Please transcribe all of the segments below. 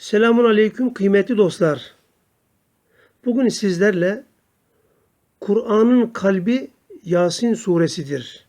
Selamun Aleyküm kıymetli dostlar. Bugün sizlerle Kur'an'ın kalbi Yasin suresidir.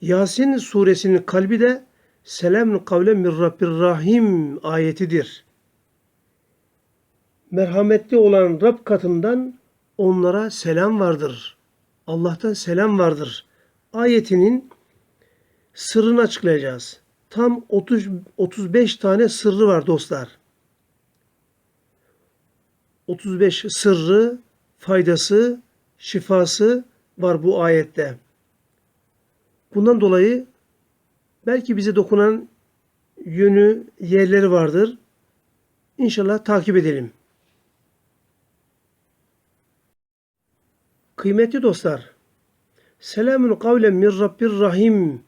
Yasin suresinin kalbi de Selamun kavlen min Rabbir Rahim ayetidir. Merhametli olan Rab katından onlara selam vardır. Allah'tan selam vardır. Ayetinin sırrını açıklayacağız. Tam 30 35 tane sırrı var dostlar. 35 sırrı, faydası, şifası var bu ayette. Bundan dolayı belki bize dokunan yönü, yerleri vardır. İnşallah takip edelim. Kıymetli dostlar, Selamun kavlen min Rabbir Rahim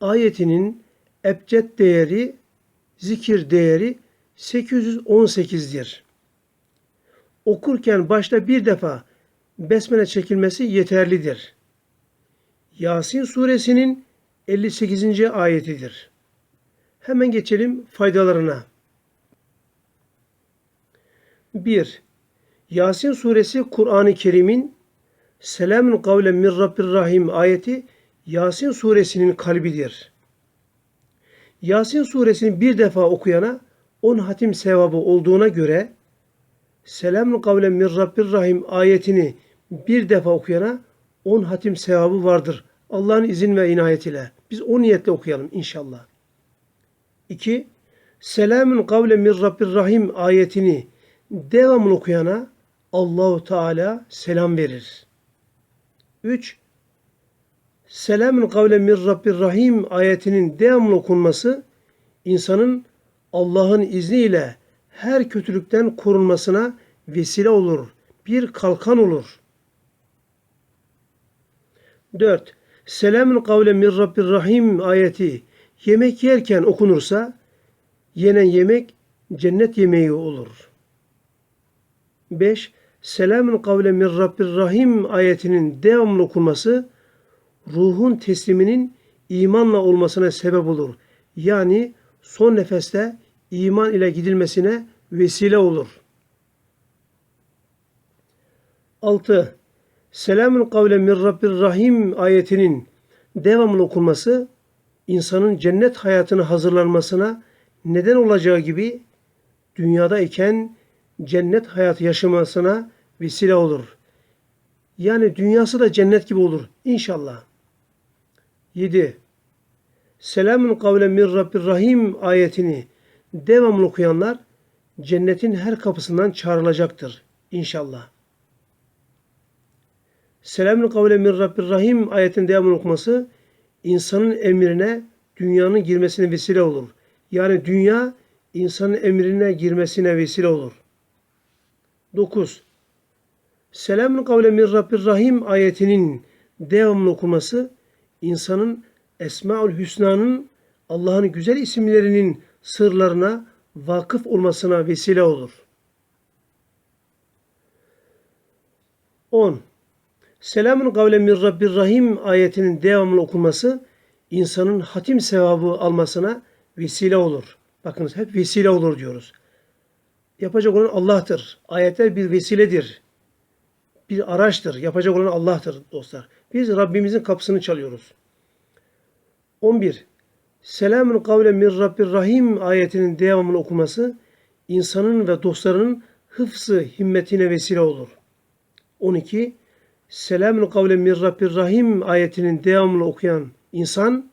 ayetinin ebced değeri, zikir değeri 818'dir. Okurken başta bir defa besmele çekilmesi yeterlidir. Yasin suresinin 58. ayetidir. Hemen geçelim faydalarına. 1. Yasin suresi Kur'an-ı Kerim'in Selamun kavlen min Rabbir Rahim ayeti Yasin suresinin kalbidir. Yasin suresini bir defa okuyana 10 hatim sevabı olduğuna göre Selamun kavlen min Rabbir Rahim ayetini bir defa okuyana 10 hatim sevabı vardır. Allah'ın izin ve inayetiyle. Biz o niyetle okuyalım inşallah. 2. Selamun kavlen min Rabbir Rahim ayetini devamlı okuyana Allahu Teala selam verir. 3. Selamun kavlen min Rabbir Rahim ayetinin devamlı okunması insanın Allah'ın izniyle her kötülükten korunmasına vesile olur. Bir kalkan olur. 4. Selamun kavlen min Rabbir Rahim ayeti yemek yerken okunursa yenen yemek cennet yemeği olur. 5. Selamun kavlen min Rabbir Rahim ayetinin devamlı okunması ruhun tesliminin imanla olmasına sebep olur. Yani son nefeste iman ile gidilmesine vesile olur. 6. Selamun kavlen min Rabbir Rahim ayetinin devamlı okunması insanın cennet hayatını hazırlanmasına neden olacağı gibi dünyadayken cennet hayatı yaşamasına vesile olur. Yani dünyası da cennet gibi olur inşallah. 7. Selamun kavlen min Rabbir Rahim ayetini devamlı okuyanlar cennetin her kapısından çağrılacaktır inşallah. Selamun kavlen min Rabbir Rahim ayetinin devamlı okuması insanın emrine dünyanın girmesine vesile olur. Yani dünya insanın emrine girmesine vesile olur. 9. Selamun kavlen min Rabbir Rahim ayetinin devamlı okuması insanın Esmaül Hüsna'nın Allah'ın güzel isimlerinin sırlarına vakıf olmasına vesile olur. 10. Selamun kavlen min Rabbir Rahim ayetinin devamlı okunması insanın hatim sevabı almasına vesile olur. Bakınız hep vesile olur diyoruz. Yapacak olan Allah'tır. Ayetler bir vesiledir. Bir araçtır. Yapacak olan Allah'tır dostlar. Biz Rabbimizin kapısını çalıyoruz. 11. Selamun kavlen min Rabbir Rahim ayetinin devamını okuması insanın ve dostlarının hıfzı himmetine vesile olur. 12. Selamun kavlen min Rabbir Rahim ayetinin devamını okuyan insan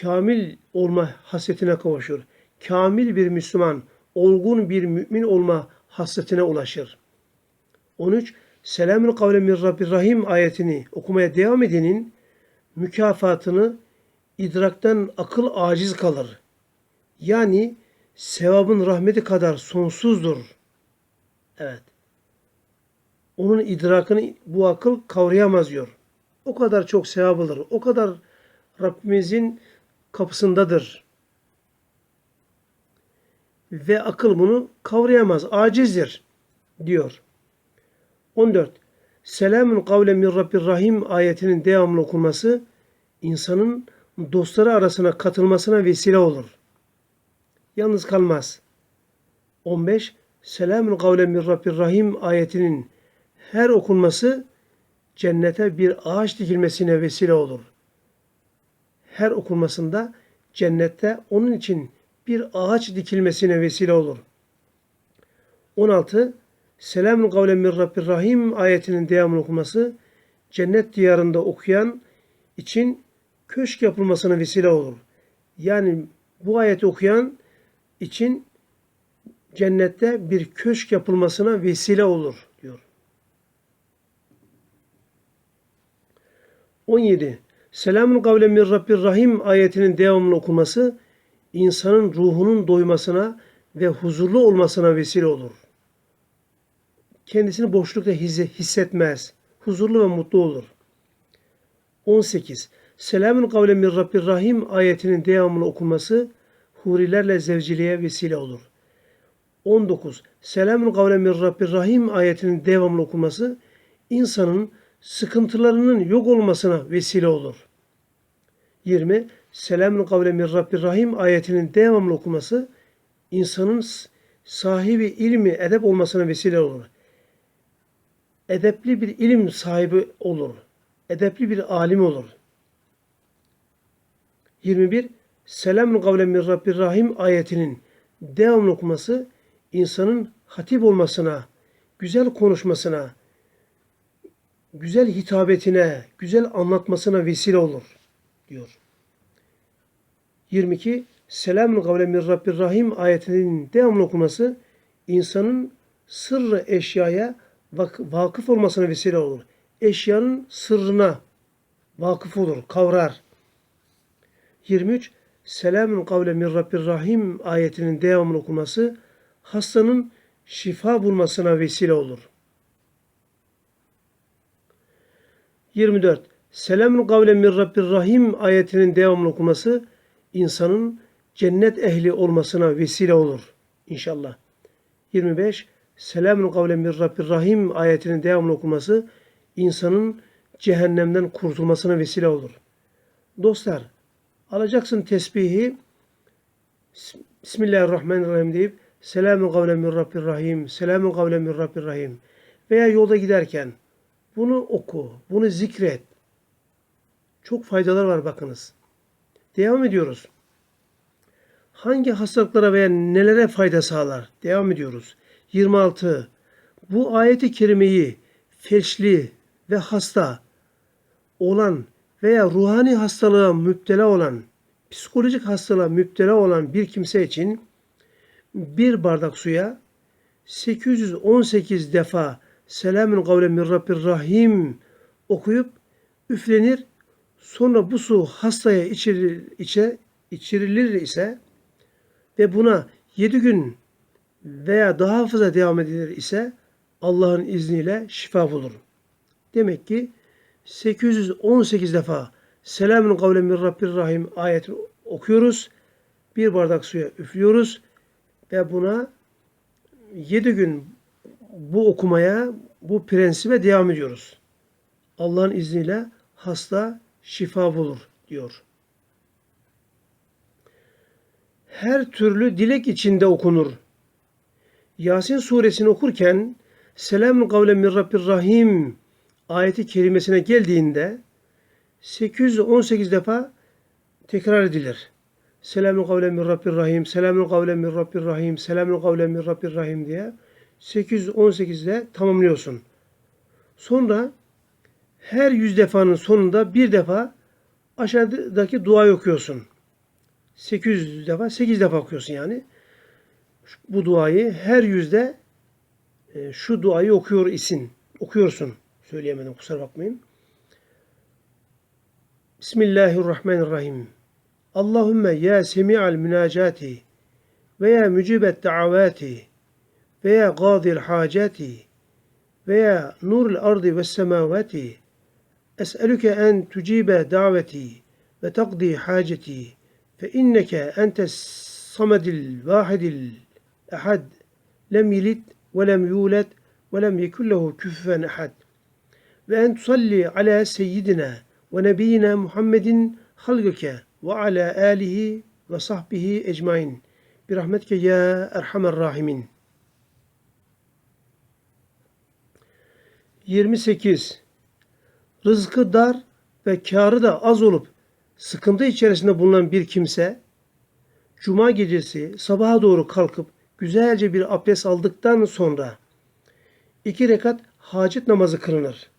kamil olma hasretine kavuşur. Kamil bir Müslüman, olgun bir mümin olma hasretine ulaşır. 13. Selamun kavlen min Rabbir Rahim ayetini okumaya devam edenin mükafatını idrakten akıl aciz kalır. Yani sevabın rahmeti kadar sonsuzdur. Evet. Onun idrakını bu akıl kavrayamaz diyor. O kadar çok sevap alır. O kadar Rabbimizin kapısındadır. Ve akıl bunu kavrayamaz. Acizdir diyor. 14. Selamun kavlen min Rabbir Rahim ayetinin devamlı okunması insanın dostları arasına katılmasına vesile olur. Yalnız kalmaz. 15. Selamun kavlen min Rabbir Rahim ayetinin her okunması cennete bir ağaç dikilmesine vesile olur. Her okunmasında cennette onun için bir ağaç dikilmesine vesile olur. 16. Selamun kavlen min Rabbir Rahim ayetinin devamını okuması cennet diyarında okuyan için köşk yapılmasına vesile olur. Yani bu ayeti okuyan için cennette bir köşk yapılmasına vesile olur diyor. 17. Selamun kavlen min Rabbir Rahim ayetinin devamını okuması insanın ruhunun doymasına ve huzurlu olmasına vesile olur. Kendisini boşlukta hissetmez. Huzurlu ve mutlu olur. 18. Selamun kavlen min Rabbir Rahim ayetinin devamını okuması hurilerle zevciliğe vesile olur. 19. Selamun kavlen min Rabbir Rahim ayetinin devamlı okunması insanın sıkıntılarının yok olmasına vesile olur. 20. Selamun kavlen min Rabbir Rahim ayetinin devamlı okuması insanın sahibi ilmi edep olmasına vesile olur. Edepli bir ilim sahibi olur. Edepli bir alim olur. 21. Selamun kavlen min Rabbir Rahim ayetinin devamlı okuması insanın hatip olmasına, güzel konuşmasına, güzel hitabetine, güzel anlatmasına vesile olur diyor. 22. Selamun kavlen min Rabbir Rahim ayetinin devamlı okuması insanın sırrı eşyaya vakıf olmasına vesile olur. Eşyanın sırrına vakıf olur, kavrar. 23. Selamun kavlen min Rabbir Rahim ayetinin devamını okuması hastanın şifa bulmasına vesile olur. 24. Selamun kavlen min Rabbir Rahim ayetinin devamını okuması insanın cennet ehli olmasına vesile olur inşallah. 25. Selamun kavlen min Rabbir Rahim ayetinin devamını okuması insanın cehennemden kurtulmasına vesile olur. Dostlar, alacaksın tesbihi Bismillahirrahmanirrahim deyip Selamun kavlen min Rabbir Rahim, Selamun kavlen min Rabbir Rahim veya yolda giderken bunu oku, bunu zikret. Çok faydalar var bakınız. Devam ediyoruz. Hangi hastalıklara veya nelere fayda sağlar? Devam ediyoruz. 26. Bu ayeti kerimeyi felçli ve hasta olan veya ruhani hastalığa müptela olan, psikolojik hastalığa müptela olan bir kimse için bir bardak suya 818 defa Selamun kavlen min Rabbir Rahim okuyup üflenir. Sonra bu su hastaya içirilir, içe, içirilir ise ve buna 7 gün veya daha fazla devam edilir ise Allah'ın izniyle şifa bulur. Demek ki 818 defa Selamun kavlen min Rabbir Rahim ayeti okuyoruz. Bir bardak suya üflüyoruz ve buna 7 gün bu okumaya, bu prensibe devam ediyoruz. Allah'ın izniyle hasta şifa bulur diyor. Her türlü dilek içinde okunur. Yasin suresini okurken Selamun kavlen min Rabbir Rahim ayeti kerimesine geldiğinde 818 defa tekrar edilir. Selamun kavlen min Rabbir Rahim, Selamun kavlen min Rabbir Rahim, Selamun kavlen min Rabbir Rahim diye 818'de tamamlıyorsun. Sonra her yüz defanın sonunda bir defa aşağıdaki duayı okuyorsun. 800 defa, 8 defa okuyorsun yani. Bu duayı her yüzde e, şu duayı okuyor isin. Okuyorsun. Söyleyemedim kusura bakmayın. Bismillahirrahmanirrahim. Allahümme ya semi'al münacati ve ya mücibet davati ve ya gadil hacati ve ya nurul ardı ve semavati es'eluke en tucibe daveti ve takdi haceti fe inneke entes samedil vahidil ehad lem yilid ve lem yulet ve lem yekun lehu küffen ehad ve en tusalli ala seyyidina ve nebiyyina Muhammedin halgıke ve ala alihi ve sahbihi ecmain Bir rahmetke ya erhamer rahimin. 28. Rızkı dar ve karı da az olup sıkıntı içerisinde bulunan bir kimse cuma gecesi sabaha doğru kalkıp güzelce bir abdest aldıktan sonra iki rekat hacet namazı kılınır.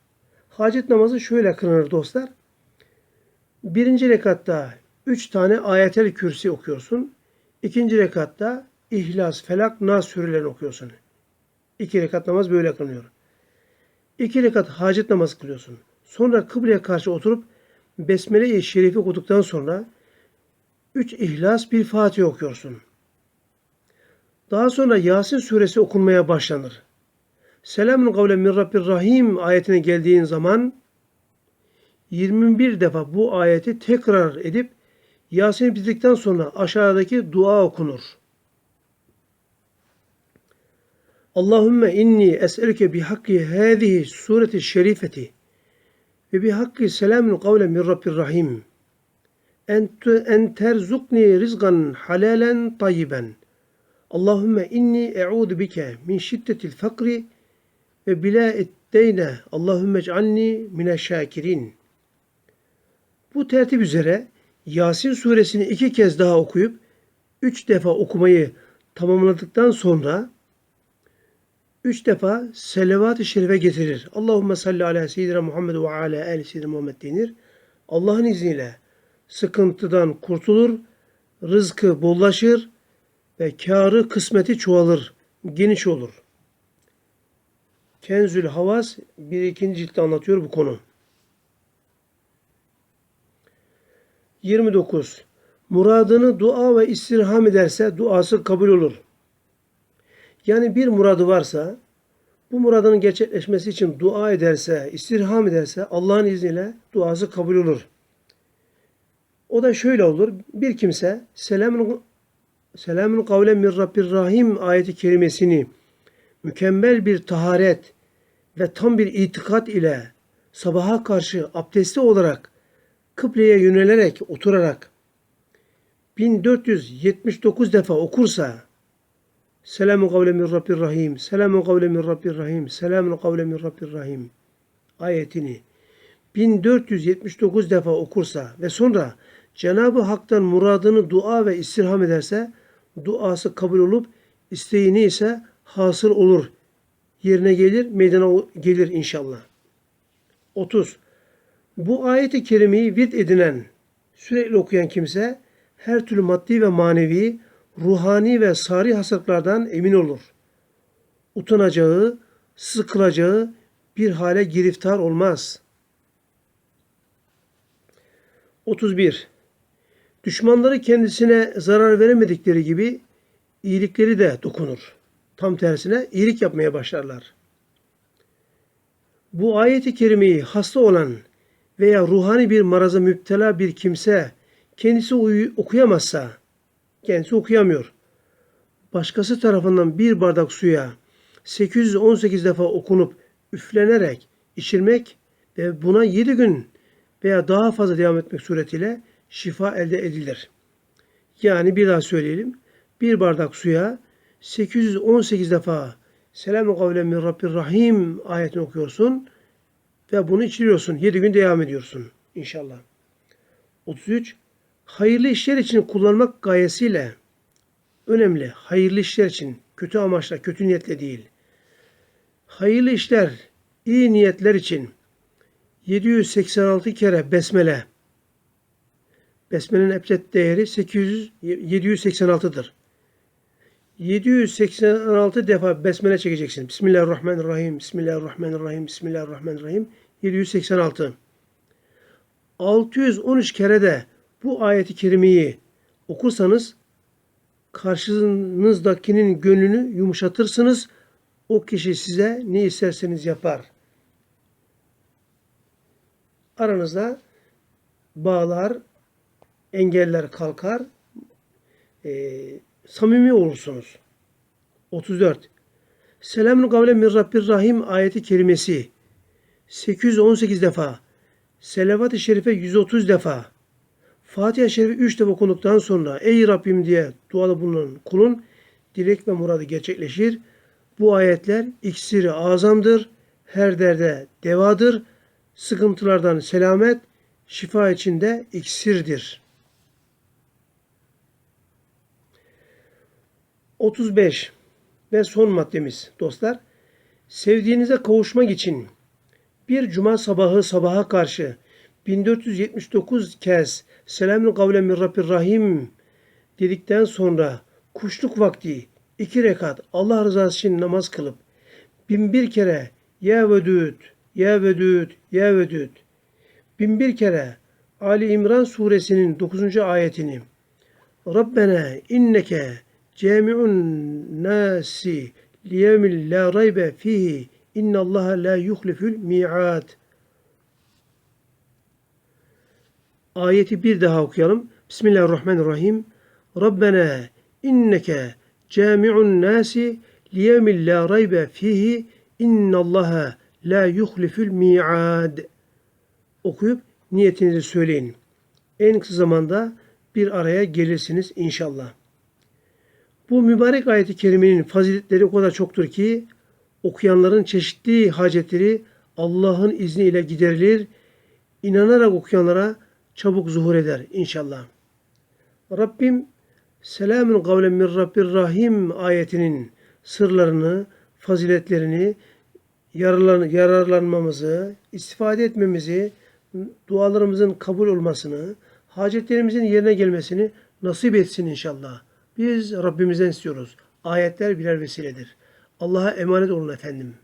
Hacet namazı şöyle kılınır dostlar. Birinci rekatta üç tane ayetel kürsi okuyorsun. İkinci rekatta İhlas, Felak, Nas surelerini okuyorsun. İki rekat namaz böyle kılınıyor. İki rekat hacet namazı kılıyorsun. Sonra kıbleye karşı oturup Besmele-i Şerifi okuduktan sonra üç İhlas bir Fatiha okuyorsun. Daha sonra Yasin suresi okunmaya başlanır. Selamun kavlen min Rabbir Rahim ayetine geldiğin zaman 21 defa bu ayeti tekrar edip Yasin'i bitirdikten sonra aşağıdaki dua okunur. Allahümme inni es'elüke bihakki hâzihi sureti şerifeti ve bihakki selamun kavlen min Rabbir Rahim en terzukni rizgan halalen tayyiben. Allahümme inni e'udu bike min şiddetil fakri ve bila etteyne Allahümme ec'alni mine şakirin. Bu tertip üzere Yasin suresini iki kez daha okuyup üç defa okumayı tamamladıktan sonra üç defa selavat-ı şerife getirir. Allahümme salli ala seyyidina Muhammed ve ala ali seyyidina Muhammed denir. Allah'ın izniyle sıkıntıdan kurtulur, rızkı bollaşır ve karı kısmeti çoğalır, geniş olur. Kenzül Havas bir ikinci ciltte anlatıyor bu konu. 29. Muradını dua ve istirham ederse duası kabul olur. Yani bir muradı varsa bu muradının gerçekleşmesi için dua ederse, istirham ederse Allah'ın izniyle duası kabul olur. O da şöyle olur. Bir kimse selamun selamun kavlen min Rabbir Rahim ayeti kerimesini mükemmel bir taharet ve tam bir itikat ile sabaha karşı abdestli olarak kıbleye yönelerek oturarak 1479 defa okursa Selamun kavlen min Rabbir Rahim, Selamun kavlen min Rabbir Rahim, Selamun kavlen min Rabbir Rahim ayetini 1479 defa okursa ve sonra Cenab-ı Hak'tan muradını dua ve istirham ederse duası kabul olup isteği neyse hasıl olur. Yerine gelir, meydana gelir inşallah. 30. Bu ayeti kerimeyi virt edinen, sürekli okuyan kimse her türlü maddi ve manevi, ruhani ve sari hastalıklardan emin olur. Utanacağı, sıkılacağı bir hale giriftar olmaz. 31. Düşmanları kendisine zarar veremedikleri gibi iyilikleri de dokunur. Tam tersine iyilik yapmaya başlarlar. Bu ayeti kerimeyi hasta olan veya ruhani bir maraza müptela bir kimse kendisi okuyamazsa, kendisi okuyamıyor. Başkası tarafından bir bardak suya 818 defa okunup üflenerek içirmek ve buna 7 gün veya daha fazla devam etmek suretiyle şifa elde edilir. Yani bir daha söyleyelim. Bir bardak suya 818 defa Selamun kavlen min Rabbir Rahim ayetini okuyorsun ve bunu içiriyorsun. 7 gün devam ediyorsun inşallah. 33. Hayırlı işler için kullanmak gayesiyle önemli. Hayırlı işler için kötü amaçla, kötü niyetle değil. Hayırlı işler, iyi niyetler için 786 kere besmele. Besmele'nin ebced değeri 800 786'dır. 786 defa besmele çekeceksin. Bismillahirrahmanirrahim. Bismillahirrahmanirrahim. Bismillahirrahmanirrahim. 786. 613 kere de bu ayeti kerimeyi okursanız karşınızdakinin gönlünü yumuşatırsınız. O kişi size ne isterseniz yapar. Aranızda bağlar, engeller kalkar. Ee, samimi olursunuz. 34. Selamun kavlen min Rabbir Rahim ayeti kerimesi 818 defa. Selavat-ı Şerife 130 defa. Fatiha-i Şerifi üç defa okunduktan sonra ey Rabbim diye duada bulunan kulun dilek ve muradı gerçekleşir. Bu ayetler iksiri azamdır, her derde devadır, sıkıntılardan selamet, şifa içinde iksirdir. 35 ve son maddemiz dostlar. Sevdiğinize kavuşmak için bir cuma sabahı sabaha karşı 1479 kez Selamün kavlen min Rabbir Rahim dedikten sonra kuşluk vakti iki rekat Allah rızası için namaz kılıp bin bir kere Ya Vedud, Ya Vedud, Ya Vedud bin bir kere Ali İmran suresinin 9. ayetini Rabbena inneke cami'un nasi liyevmin la raybe fihi innallaha la yuhliful mi'ad Ayeti bir daha okuyalım. Bismillahirrahmanirrahim. Rabbena inneke cami'un nasi liyevmin la raybe fihi innallaha la yuhliful mi'ad. Okuyup niyetinizi söyleyin. En kısa zamanda bir araya gelirsiniz inşallah. Bu mübarek ayeti kerimenin faziletleri o kadar çoktur ki okuyanların çeşitli hacetleri Allah'ın izniyle giderilir. İnanarak okuyanlara çabuk zuhur eder inşallah. Rabbim Selamun kavlen min Rabbir Rahim ayetinin sırlarını, faziletlerini, yararlan, yararlanmamızı, istifade etmemizi, dualarımızın kabul olmasını, hacetlerimizin yerine gelmesini nasip etsin inşallah. Biz Rabbimizden istiyoruz. Ayetler birer vesiledir. Allah'a emanet olun efendim.